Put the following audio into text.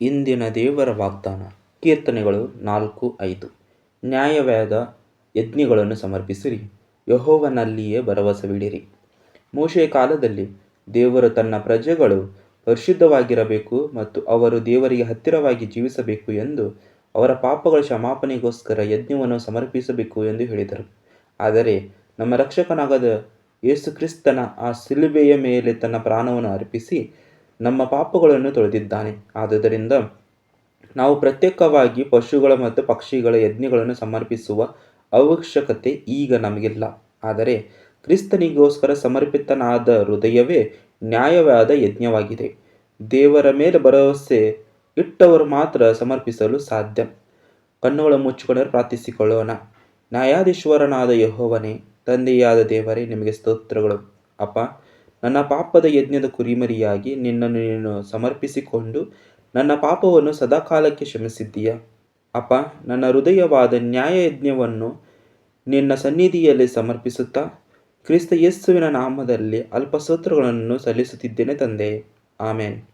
ಇಂದಿನ ದೇವರ ವಾಗ್ದಾನ. ಕೀರ್ತನೆಗಳು ನಾಲ್ಕು, ಐದು. ನ್ಯಾಯವ್ಯಾದ ಯಜ್ಞಗಳನ್ನು ಸಮರ್ಪಿಸಿರಿ. ಯೆಹೋವನಲ್ಲಿಯೇ ಭರವಸವಿಡಿರಿ. ಮೋಶೆಯ ಕಾಲದಲ್ಲಿ ದೇವರು ತನ್ನ ಪ್ರಜೆಗಳು ಪರಿಶುದ್ಧವಾಗಿರಬೇಕು ಮತ್ತು ಅವರು ದೇವರಿಗೆ ಹತ್ತಿರವಾಗಿ ಜೀವಿಸಬೇಕು ಎಂದು ಅವರ ಪಾಪಗಳ ಕ್ಷಮಾಪಣೆಗೋಸ್ಕರ ಯಜ್ಞವನ್ನು ಸಮರ್ಪಿಸಬೇಕು ಎಂದು ಹೇಳಿದರು. ಆದರೆ ನಮ್ಮ ರಕ್ಷಕನಾಗದ ಯೇಸುಕ್ರಿಸ್ತನ ಆ ಸಿಲುಬೆಯ ಮೇಲೆ ತನ್ನ ಪ್ರಾಣವನ್ನು ಅರ್ಪಿಸಿ ನಮ್ಮ ಪಾಪಗಳನ್ನು ತೊಳೆದಿದ್ದಾನೆ. ಆದುದರಿಂದ ನಾವು ಪ್ರತ್ಯೇಕವಾಗಿ ಪಶುಗಳ ಮತ್ತು ಪಕ್ಷಿಗಳ ಯಜ್ಞಗಳನ್ನು ಸಮರ್ಪಿಸುವ ಅವಶ್ಯಕತೆ ಈಗ ನಮಗಿಲ್ಲ. ಆದರೆ ಕ್ರಿಸ್ತನಿಗೋಸ್ಕರ ಸಮರ್ಪಿತನಾದ ಹೃದಯವೇ ನ್ಯಾಯವಾದ ಯಜ್ಞವಾಗಿದೆ. ದೇವರ ಮೇಲೆ ಭರವಸೆ ಇಟ್ಟವರು ಮಾತ್ರ ಸಮರ್ಪಿಸಲು ಸಾಧ್ಯ. ಕಣ್ಣುಗಳ ಮುಚ್ಚಿಕೊಂಡರೆ ಪ್ರಾರ್ಥಿಸಿಕೊಳ್ಳೋಣ. ನ್ಯಾಯಾಧೀಶ್ವರನಾದ ಯಹೋವನೇ, ತಂದೆಯಾದ ದೇವರೇ, ನಿಮಗೆ ಸ್ತೋತ್ರಗಳು. ಅಪ್ಪ ನನ್ನ ಪಾಪದ ಯಜ್ಞದ ಕುರಿಮರಿಯಾಗಿ ನಿನ್ನನ್ನು ನೀನು ಸಮರ್ಪಿಸಿಕೊಂಡು ನನ್ನ ಪಾಪವನ್ನು ಸದಾಕಾಲಕ್ಕೆ ಕ್ಷಮಿಸಿದ್ದೀಯ? ಅಪ್ಪ, ನನ್ನ ಹೃದಯವಾದ ನ್ಯಾಯ ಯಜ್ಞವನ್ನು ನಿನ್ನ ಸನ್ನಿಧಿಯಲ್ಲಿ ಸಮರ್ಪಿಸುತ್ತಾ ಕ್ರಿಸ್ತ ಯೇಸುವಿನ ನಾಮದಲ್ಲಿ ಅಲ್ಪಸೂತ್ರಗಳನ್ನು ಸಲ್ಲಿಸುತ್ತಿದ್ದೇನೆ ತಂದೆ ಆಮೇನ್.